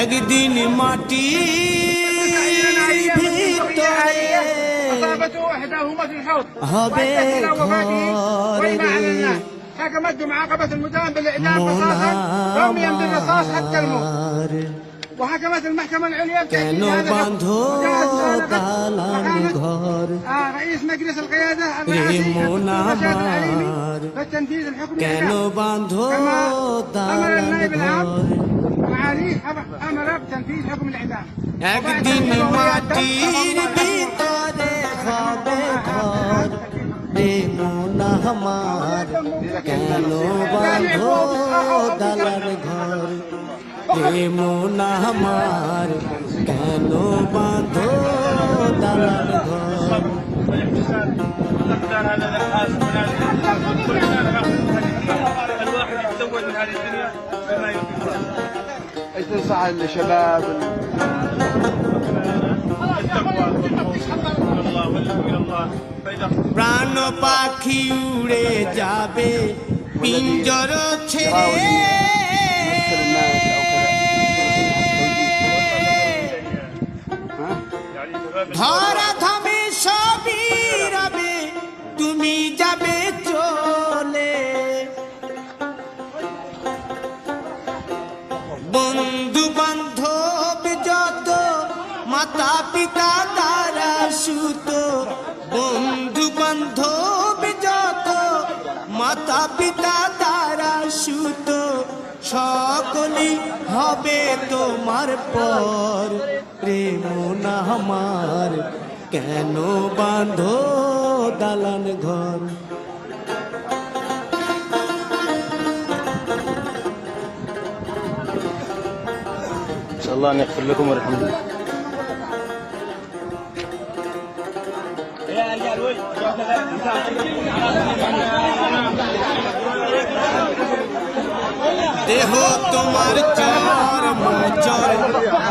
একদিন মাটি وفاته إحداهما في الحوض. وأدت إلى وفاته ولما على الناس حكمت بمعاقبة المتهم بالإعدام رصاصا رميا بالرصاص حتى الموت. وحكمت المحكمة العليا بتحديد هذا الحكم آه، رئيس مجلس القيادة الرئاسي رشاد العليمي بالتنفيذ الحكم كانوا كما أمر النائب العام معاليه أمر بتنفيذ حكم الإعدام أقدم ما دين بطاري হবে ঘর রে মোনামার কেন বাঁধ দালান ঘর রে মোনামার কেন বাঁধ দালান ঘর كان هذا الحاس من هذه كلنا الواحد يتزوج من هذه الدنيا بما يرضي الله ايش تنصح الشباب প্রাণ পাখি উড়ে যাবে পিঞ্জর ছেড়ে। ধরা থামে সবই রবে তুমি যাবে চলে। বন্ধু মাতা পিতা তারা সুত বন্ধু বান্ধব যত মাতা পিতা তারা সুত সকলেই হবে তোমার পর প্রেম না আমার কেন বাঁধো দালান ঘর ان شاء الله ان يغفر لكم ويرحمكم দেহ তোমার চর মচর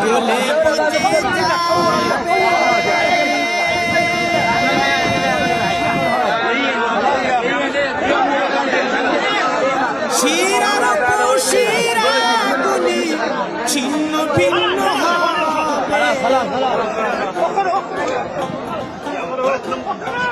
গলে পচে যাবে। শিরার শিরা ছিন্ন ভিন্ন 能不能？